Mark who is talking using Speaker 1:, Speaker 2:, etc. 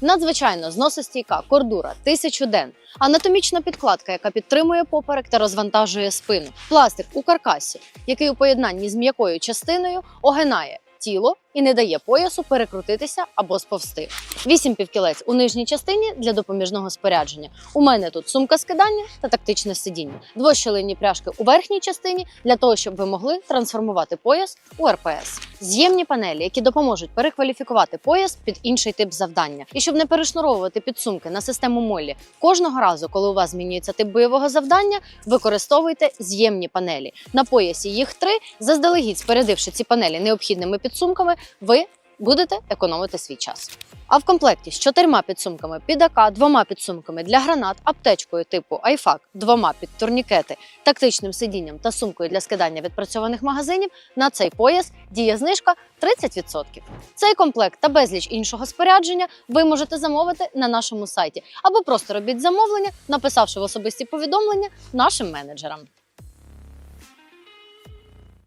Speaker 1: Надзвичайно зносостійка кордура тисячу ден, анатомічна підкладка, яка підтримує поперек та розвантажує спину, пластик у каркасі, який у поєднанні з м'якою частиною огинає тіло і не дає поясу перекрутитися або сповзти. Вісім півкілець у нижній частині для допоміжного спорядження. У мене тут сумка скидання та тактичне сидіння. Двощелинні пряжки у верхній частині для того, щоб ви могли трансформувати пояс у РПС. З'ємні панелі, які допоможуть перекваліфікувати пояс під інший тип завдання, і щоб не перешнуровувати підсумки на систему Моллі кожного разу, коли у вас змінюється тип бойового завдання, використовуйте з'ємні панелі. На поясі їх три. Заздалегідь спорядивши ці панелі необхідними підсумками, ви будете економити свій час. А в комплекті з чотирма підсумками під АК, двома підсумками для гранат, аптечкою типу Айфак, двома під турнікети, тактичним сидінням та сумкою для скидання відпрацьованих магазинів на цей пояс діє знижка 30%. Цей комплект та безліч іншого спорядження ви можете замовити на нашому сайті або просто робіть замовлення, написавши в особисті повідомлення нашим менеджерам.